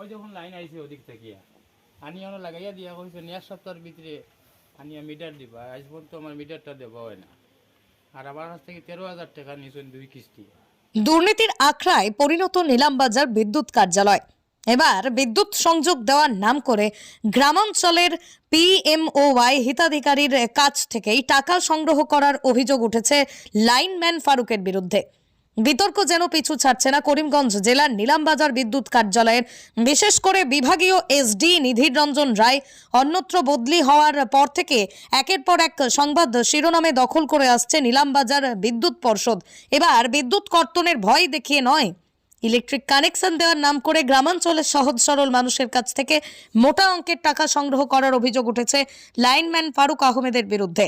ওই যখন লাইন আইছে ওদিক থেকে, আনি আমরা লাগাইয়া দিয়া কইছে এক সপ্তাহের ভিতরে আনিয়া মিটার দিবা আজ পর্যন্ত আমার মিটারটা দেওয়া হয় না। আর আমার কাছ থেকে তেরো হাজার টাকা নিয়েছেন দুই কিস্তি। দুর্নীতির আখড়ায় পরিণত নিলামবাজার বিদ্যুৎ কার্যালয়। এবার বিদ্যুৎ সংযোগ দেওয়ার নাম করে গ্রামাঞ্চলের পিএমওয়াই হিতাধিকারীর কাছ থেকেই টাকা সংগ্রহ করার অভিযোগ উঠেছে লাইনম্যান ফারুকের বিরুদ্ধে। বিতর্ক যেন পিছু ছাড়ছে না করিমগঞ্জ জেলার নিলামবাজার বিদ্যুৎ কার্যালয়ের। বিশেষ করে বিভাগীয় এসডি নিধির রঞ্জন রায় অন্যত্র বদলি হওয়ার পর থেকে একের পর এক সংবাদ শিরোনামে দখল করে আসছে নিলামবাজার বিদ্যুৎ পর্ষদ। এবার বিদ্যুৎ কর্তনের ভয় দেখিয়ে নয়। ইলেকট্রিক কানেকশন দেওয়ার নাম করে গ্রামাঞ্চলের সহজ সরল মানুষের কাছ থেকে মোটা অঙ্কের টাকা সংগ্রহ করার অভিযোগ উঠেছে লাইনম্যান ফারুক আহমেদের বিরুদ্ধে।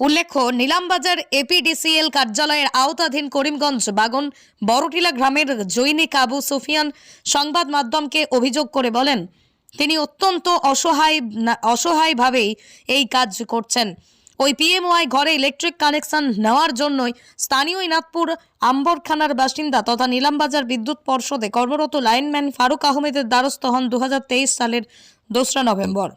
উল্লেখ্য, নিলামবাজার এপিডিসিএল কার্যালয়ের আওতাধীন করিমগঞ্জ বাগন বড়টিলা গ্রামের জৈনিক আবু সুফিয়ান সংবাদ মাধ্যমকে অভিযোগ করে বলেন, তিনি অত্যন্ত অসহায়, অসহায়ভাবেই এই কাজ করছেন। ওই পিএমওয়াই ঘরে ইলেকট্রিক কানেকশন নেওয়ার জন্যই স্থানীয় ইনাদপুর আম্বরখানার বাসিন্দা তথা নিলামবাজার বিদ্যুৎ পর্ষদে কর্মরত লাইনম্যান ফারুক আহমেদের দ্বারস্থ হন দু হাজার তেইশ সালের দোসরা নভেম্বর।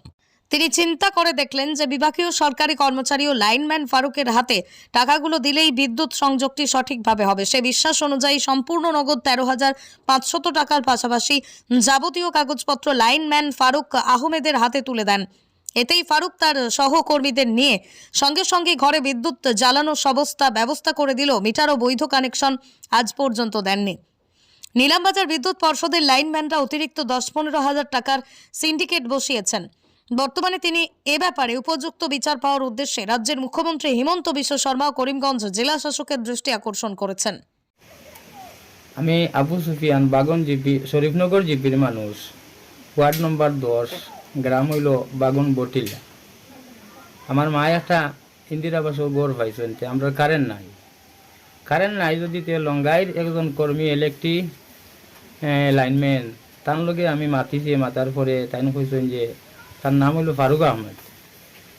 তিনি চিন্তা করে দেখলেন যে বিভাগীয় সরকারি কর্মচারী ও লাইনম্যান ফারুকের হাতে টাকাগুলো দিলেই বিদ্যুৎ সংযোগটি সঠিকভাবে হবে। সে বিশ্বাস অনুযায়ী সম্পূর্ণ নগদ তেরো হাজার পাঁচশত টাকার পাশাপাশি যাবতীয় কাগজপত্র লাইনম্যান ফারুক আহমেদের হাতে তুলে দেন। এতেই ফারুক তার সহকর্মীদের নিয়ে সঙ্গে সঙ্গে ঘরে বিদ্যুৎ জ্বালানো সবস্থা ব্যবস্থা করে দিল। মিটার ও বৈধ কানেকশন আজ পর্যন্ত দেননি। নিলামবাজার বিদ্যুৎ পর্ষদের লাইনম্যানরা অতিরিক্ত দশ পনেরো হাজার টাকার সিন্ডিকেট বসিয়েছেন। বর্তমানে তিনি এ ব্যাপারে উপযুক্ত বিচার পাওয়ার উদ্দেশ্যে রাজ্যের মুখ্যমন্ত্রী হিমন্ত বিশ্ব শর্মা করিমগঞ্জ জেলা শাসকের দৃষ্টি আকর্ষণ করেছেন। আমি আবু সুফিয়ান বাগন জিপি, শরীফনগর জিপির মানুষ। ওয়ার্ড নম্বর দশ, গ্রাম হইল বাগন বটিলা। আমার মা একটা ইন্দিরা বাস গড় পাইছেন আমরা কারেন্ট নাই। কারেন্ট নাই যদি তে লঙ্গাইর একজন কর্মী ইলেকট্রিক লাইনম্যান তার লগে আমি মাতিছি, মাতার পরে তাই কইছেন যে তার নাম হলো ফারুক আহমেদ।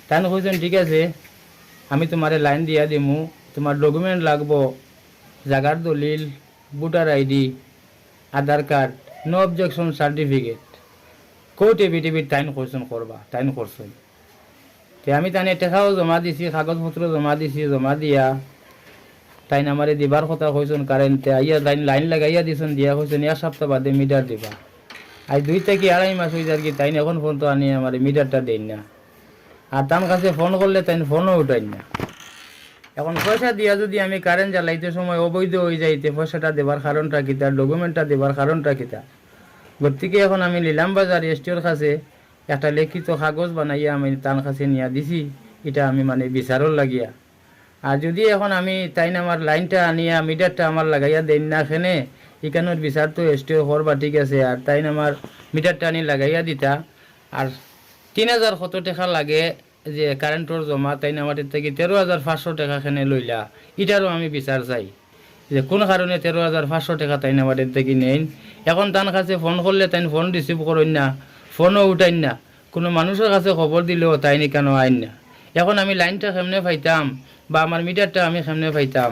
তাই কইছেন ঠিক আছে, আমি তোমারে লাইন দিয়া দিমু। তোমার ডকুমেন্ট লাগবো, জাগার দলিল, voter ID, Aadhaar card no objection certificate court affidavit টাইন করছেন, করবা টাইন করছেন। তে আমি তানে টেকাও জমা দিছি, কাগজপত্র জমা দিছি, জমা দিয়া। তাইন আমারে দিবার কথা কইছেন, কারেন্টে আইয়া লাইন লাইন লাগাইয়া দিছেন, দিয়া কইছেন এক সপ্তাহ বাদে মিটার দিবা। আজ দুই থেকে আড়াই মাস হয়ে যার কি তাইন এখন ফোন তো আনি আমার মিটারটা দেন না। আর তার কাছে ফোন করলে তাইন ফোনও উঠাই না। এখন পয়সা দিয়া যদি আমি কারেন্ট জ্বালাইতে সময় অবৈধ হয়ে যাইতে, পয়সাটা দেবার কারণটা কিতা ডকুমেন্টটা দেবার কারণটা কিতা গতিকে এখন আমি নিলাম বাজার, এসটিওর কাছে একটা লিখিত কাগজ বানাইয়া আমি তার কাছে নিয়ে দিছি। এটা আমি মানে বিচারর লাগিয়া। আর যদি এখন আমি তাইন আমার লাইনটা আনিয়া মিটারটা আমার লাগাইয়া দেন না খেনে এখানের বিচার তো এসটিও করবা ঠিক আছে আর তাইন আমার মিটারটা আনি লাগাইয়া দিতা। আর তিন হাজার কত টাকা লাগে যে কারেন্টর জমা তাই আমার থেকে তেরো হাজার পাঁচশো টাকা খানে লইলা। এটারও আমি বিচার চাই। যে কোন কারণে তেরো হাজার পাঁচশো টাকা তাই আমার থেকে নেন এখন তার কাছে ফোন করলে তাই ফোন রিসিভ করেন না ফোনও উঠাইন না। কোনো মানুষের কাছে খবর দিলেও তাই নি কেন আইন না। এখন আমি লাইনটা কেমনে পাইতাম, বা আমার মিটারটা আমি কেমনে পাইতাম?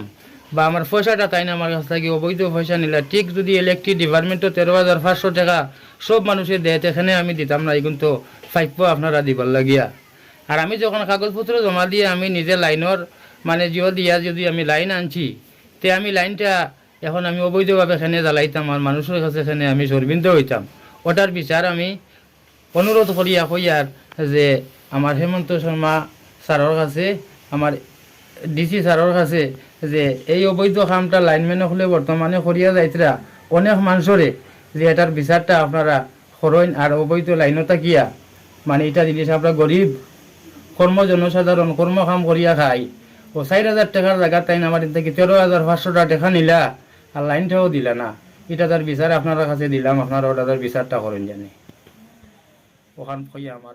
বা আমার পয়সাটা তাই না আমার কাছ থেকে, অবৈধ পয়সা নিলা ঠিক যদি ইলেকট্রিক ডিপার্টমেন্টও তেরো হাজার পাঁচশো টাকা সব মানুষের দেয় সেখানে আমি দিতাম না কিন্তু ফাইভ আপনারা দিবার লাগিয়া। আর আমি যখন কাগজপত্র জমা দিয়ে আমি নিজে লাইনের মানে জিও দিয়া যদি আমি লাইন আনছি, তে আমি লাইনটা এখন আমি অবৈধভাবে এখানে জ্বালাইতাম আর মানুষের কাছে এখানে আমি সরবিন্দ হইতাম। ওটার বিচার আমি অনুরোধ করিয়া কইয়ার যে আমার হেমন্ত শর্মা স্যারের কাছে আমার ডিসি স্যারের কাছে যে এই অবৈধ কামটা লাইনম্যান হলে বর্তমানে করিয়া যাইতরা অনেক মানুষরে যে এটার বিচারটা আপনারা করেন আর অবৈধ লাইনও থাকিয়া। মানে এটা জিনিস আমরা গরিব কর্ম জনসাধারণ কর্ম কাম করিয়া খাই। ও চার হাজার টাকার জায়গা তাই আমার থেকে তেরো হাজার পাঁচশো টাকা নিলা আর লাইনটাও দিলা না। এটা তার বিচার আপনার কাছে দিলাম, আপনারা ওটা তার বিচারটা করেন জানি। ওখান আমার